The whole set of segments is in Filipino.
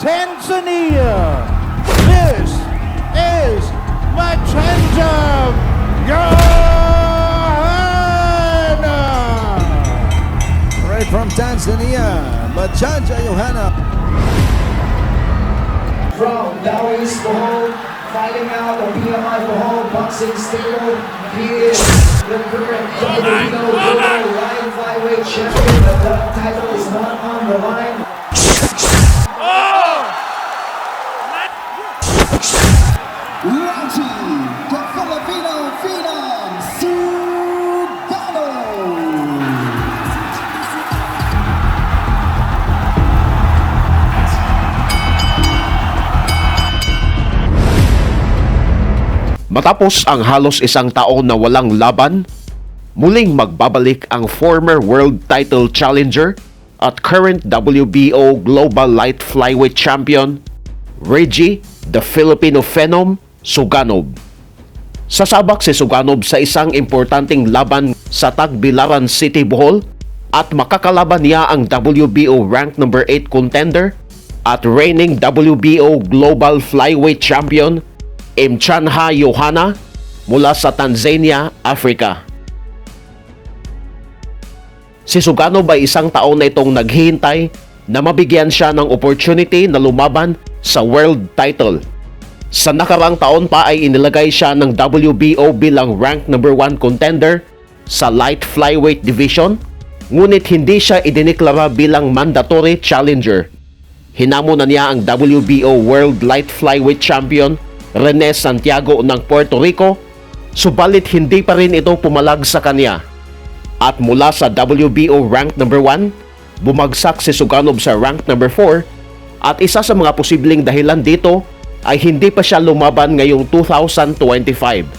hails from Tanga, Tanzania. This is Machenja Johanna. Right from Tanzania, Machanja Johanna. from Dawis Bohol, fighting out the PMI Bohol boxing stable. He is the current WBO Global Light Flyweight Champion. The world title is not on the line. Raji, the Filipino Phenom. Matapos ang halos isang taon na walang laban, muling magbabalik ang former world title challenger at current WBO Global Light Flyweight Champion, Reggie the Filipino Phenom Suganov. Sasabak si Suganov sa isang importanteng laban sa Tagbilaran City, Bohol at makakalaban niya ang WBO rank number 8 contender at reigning WBO Global Flyweight Champion Imchanha Johanna mula sa Tanzania, Africa. Si Suganov ay isang taon na itong naghihintay na mabigyan siya ng opportunity na lumaban sa world title. Sa nakarang taon pa ay inilagay siya ng WBO bilang rank number 1 contender sa light flyweight division, ngunit hindi siya idiniklara bilang mandatory challenger. Hinamo na niya ang WBO World Light Flyweight Champion Rene Santiago ng Puerto Rico, subalit hindi pa rin ito pumalag sa kanya. At mula sa WBO rank number 1, bumagsak si Suganov sa rank number 4 at isa sa mga posibleng dahilan dito ay hindi pa siya lumaban ngayong 2025.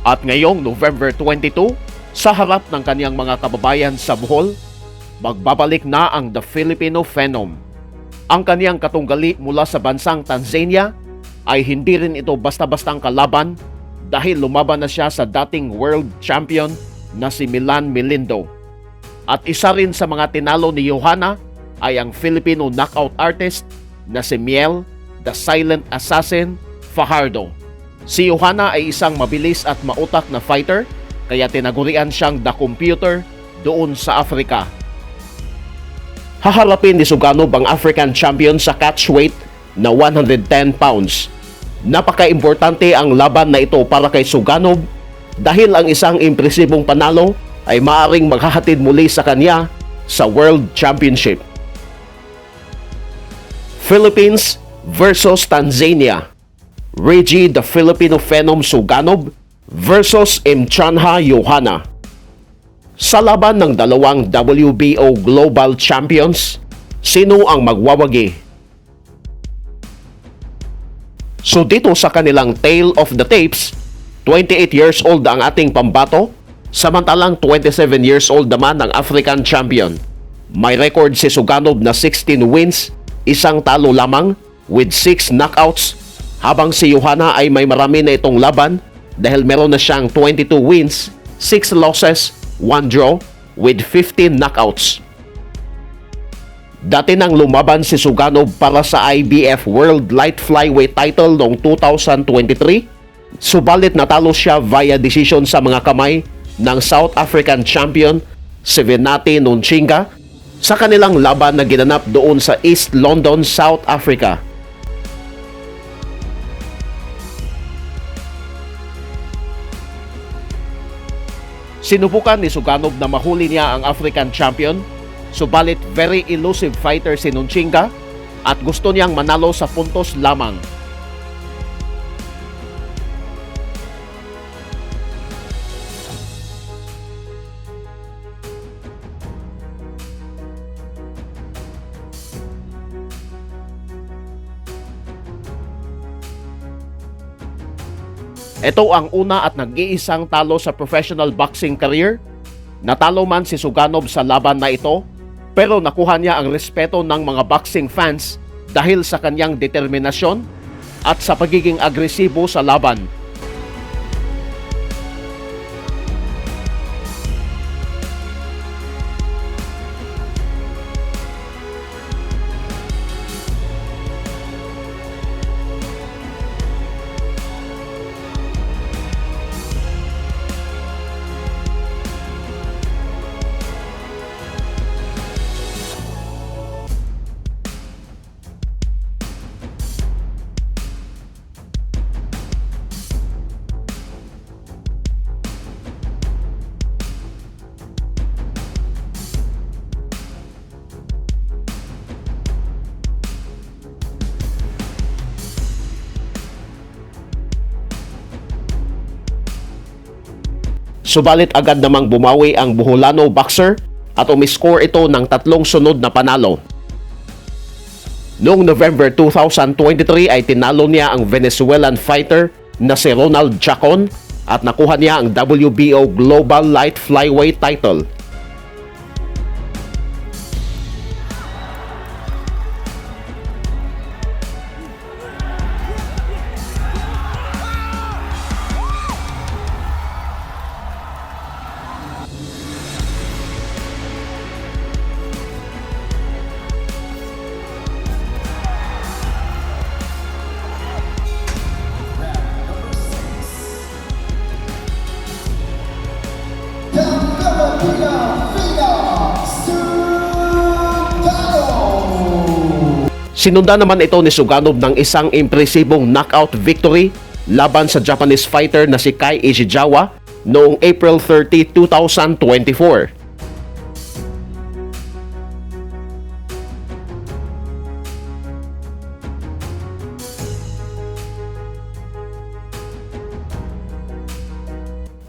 At ngayong November 22, sa harap ng kaniyang mga kababayan sa Bohol, magbabalik na ang The Filipino Phenom. Ang kaniyang katunggali mula sa bansang Tanzania ay hindi rin ito basta-bastang kalaban dahil lumaban na siya sa dating world champion na si Milan Melindo. At isa rin sa mga tinalo ni Johanna ay ang Filipino knockout artist na si Miel, the silent assassin, Fajardo. Si Johanna ay isang mabilis at mautak na fighter kaya tinagurian siyang the computer doon sa Afrika. Haharapin ni Suganov ang African champion sa catchweight na 110 pounds. Napaka-importante ang laban na ito para kay Suganov dahil ang isang impresibong panalo ay maaring maghahatid muli sa kanya sa World Championship. Philippines versus Tanzania. Reggie the Filipino Phenom Suganov versus Imchanha Johanna. Sa laban ng dalawang WBO Global Champions, sino ang magwawagi? So dito sa kanilang Tale of the Tapes, 28 years old ang ating pambato, samantalang 27 years old naman ang African champion. May record si Suganov na 16 wins, isang talo lamang with 6 knockouts, habang si Johanna ay may marami na itong laban dahil meron na siyang 22 wins, 6 losses, 1 draw with 15 knockouts. Dati nang lumaban si Suganov para sa IBF World Light Flyweight title noong 2023, subalit natalo siya via decision sa mga kamay ng South African champion si Venati Nunchinga sa kanilang laban na ginanap doon sa East London, South Africa. Sinubukan ni Suganov na mahuli niya ang African champion, subalit very elusive fighter si Nunchinga at gusto niyang manalo sa puntos lamang. Ito ang una at nag-iisang talo sa professional boxing career. Natalo man si Suganov sa laban na ito, pero nakuha niya ang respeto ng mga boxing fans dahil sa kanyang determinasyon at sa pagiging agresibo sa laban. Subalit agad namang bumawi ang Buholano boxer at umiscore ito ng tatlong sunod na panalo. Noong November 2023 ay tinalo niya ang Venezuelan fighter na si Ronald Chacon at nakuha niya ang WBO Global Light Flyweight title. Sinundan naman ito ni Suganov ng isang impresibong knockout victory laban sa Japanese fighter na si Kai Ishijawa noong April 30, 2024.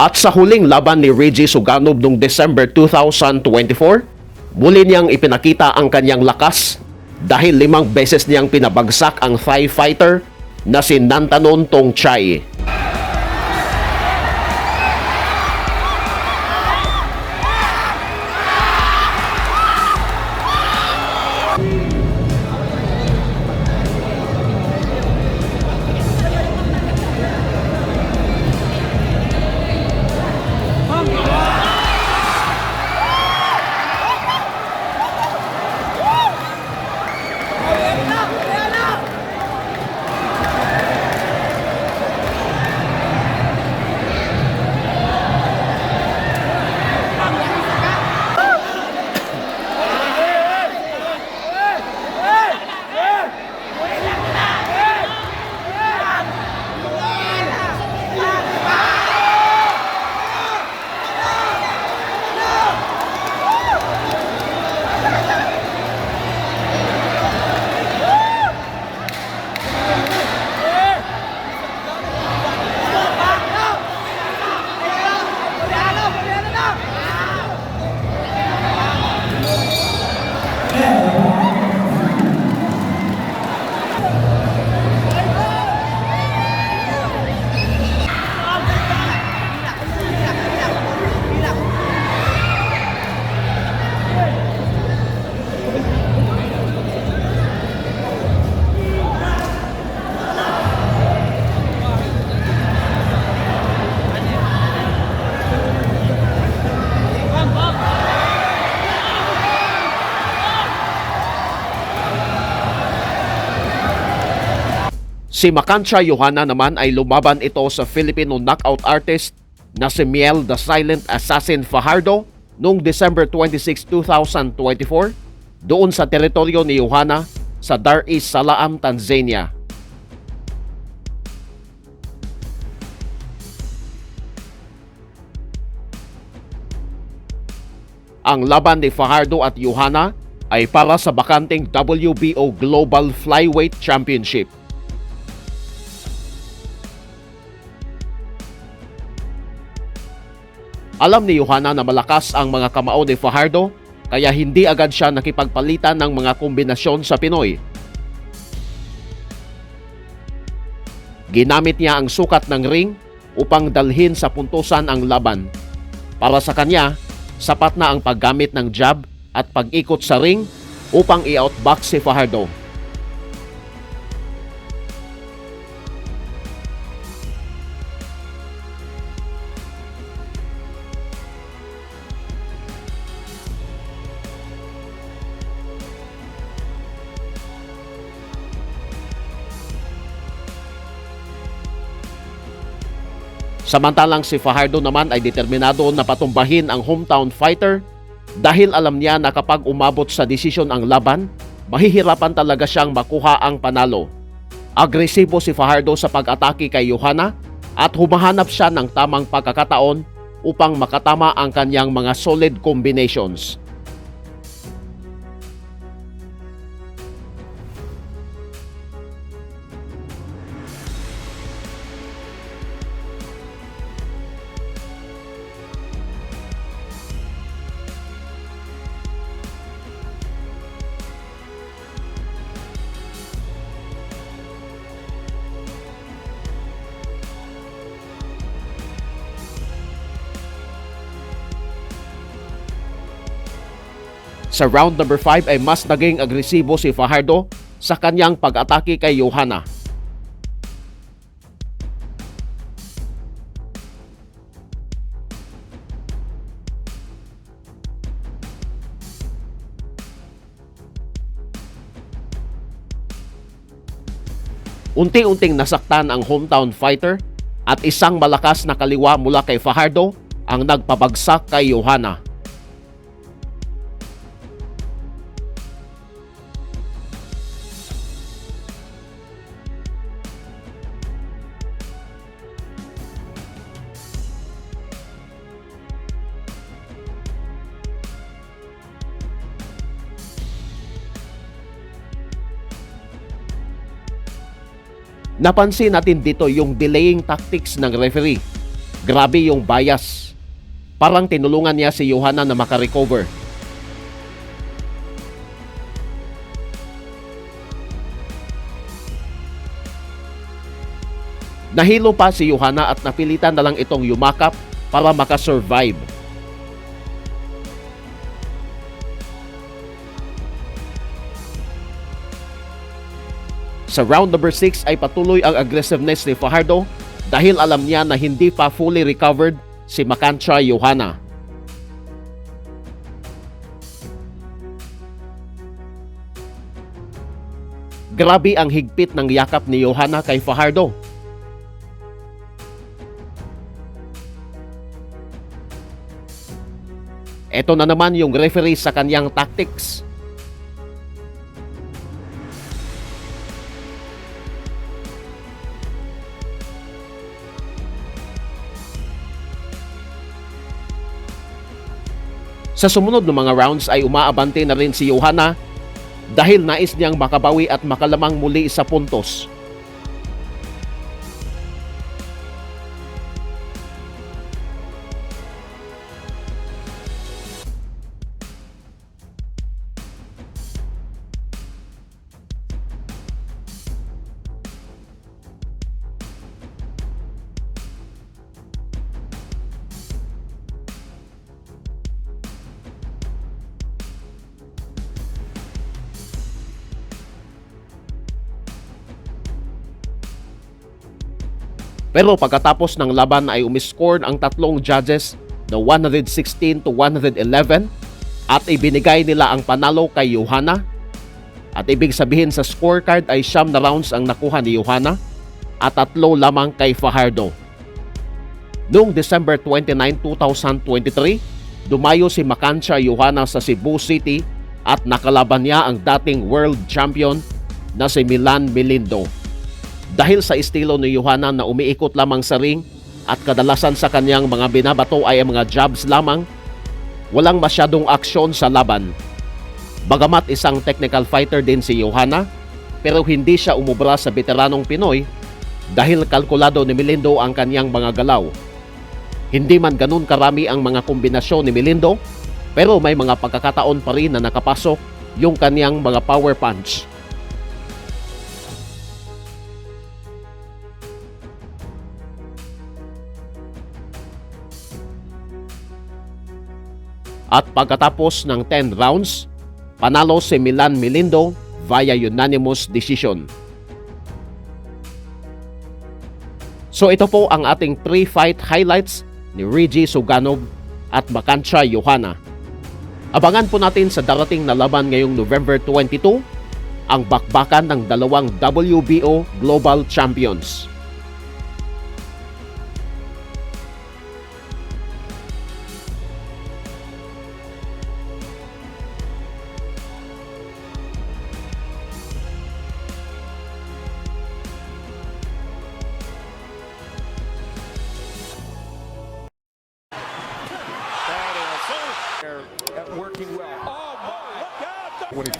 At sa huling laban ni Reggie Suganov noong December 2024, muli niyang ipinakita ang kanyang lakas dahil limang beses niyang pinabagsak ang Thai fighter na si Nantanon Tongchai. Si Makancha Johanna naman ay lumaban ito sa Filipino knockout artist na si Miel the Silent Assassin Fajardo noong December 26, 2024 doon sa teritoryo ni Johanna sa Dar es Salaam, Tanzania. Ang laban ni Fajardo at Johanna ay para sa bakanting WBO Global Flyweight Championship. Alam ni Johanna na malakas ang mga kamao ni Fajardo kaya hindi agad siya nakipagpalitan ng mga kombinasyon sa Pinoy. Ginamit niya ang sukat ng ring upang dalhin sa puntusan ang laban. Para sa kanya, sapat na ang paggamit ng jab at pag-ikot sa ring upang i-outbox si Fajardo. Samantalang si Fajardo naman ay determinado na patumbahin ang hometown fighter dahil alam niya na kapag umabot sa desisyon ang laban, mahihirapan talaga siyang makuha ang panalo. Agresibo si Fajardo sa pag-atake kay Johanna at humahanap siya ng tamang pagkakataon upang makatama ang kanyang mga solid combinations. Sa round number 5 ay mas naging agresibo si Fajardo sa kanyang pag-atake kay Johanna. Unti-unting nasaktan ang hometown fighter at isang malakas na kaliwa mula kay Fajardo ang nagpabagsak kay Johanna. Napansin natin dito yung delaying tactics ng referee. Grabe yung bias. Parang tinulungan niya si Johanna na makarecover. Nahilo pa si Johanna at napilitan na lang itong yumakap para makasurvive. Sa round number 6 ay patuloy ang aggressiveness ni Fajardo dahil alam niya na hindi pa fully recovered si Makancha Johanna. Grabe ang higpit ng yakap ni Johanna kay Fajardo. Ito na naman yung referee sa kanyang tactics. Sa sumunod ng mga rounds ay umaabante na rin si Johanna dahil nais niyang makabawi at makalamang muli sa puntos. Pero pagkatapos ng laban ay umiscore ang tatlong judges na 116 to 111 at ibinigay nila ang panalo kay Johanna. At ibig sabihin sa scorecard ay siyam na rounds ang nakuha ni Johanna at tatlo lamang kay Fajardo. Noong December 29, 2023, dumayo si Makancha Johanna sa Cebu City at nakalaban niya ang dating world champion na si Milan Melindo. Dahil sa estilo ni Johanna na umiikot lamang sa ring at kadalasan sa kanyang mga binabato ay ang mga jabs lamang, walang masyadong aksyon sa laban. Bagamat isang technical fighter din si Johanna, pero hindi siya umubra sa veteranong Pinoy dahil kalkulado ni Melindo ang kanyang mga galaw. Hindi man ganun karami ang mga kombinasyon ni Melindo, pero may mga pagkakataon pa rin na nakapasok yung kanyang mga power punch. At pagkatapos ng 10 rounds, panalo si Milan Melindo via unanimous decision. So ito po ang ating pre-fight highlights ni Reggie Suganov at Makancha Johanna. Abangan po natin sa darating na laban ngayong November 22 ang bakbakan ng dalawang WBO Global Champions.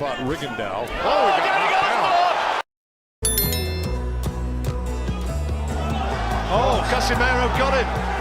Rigondeaux. Oh, oh he got knocked out. Oh, Casimiro got it.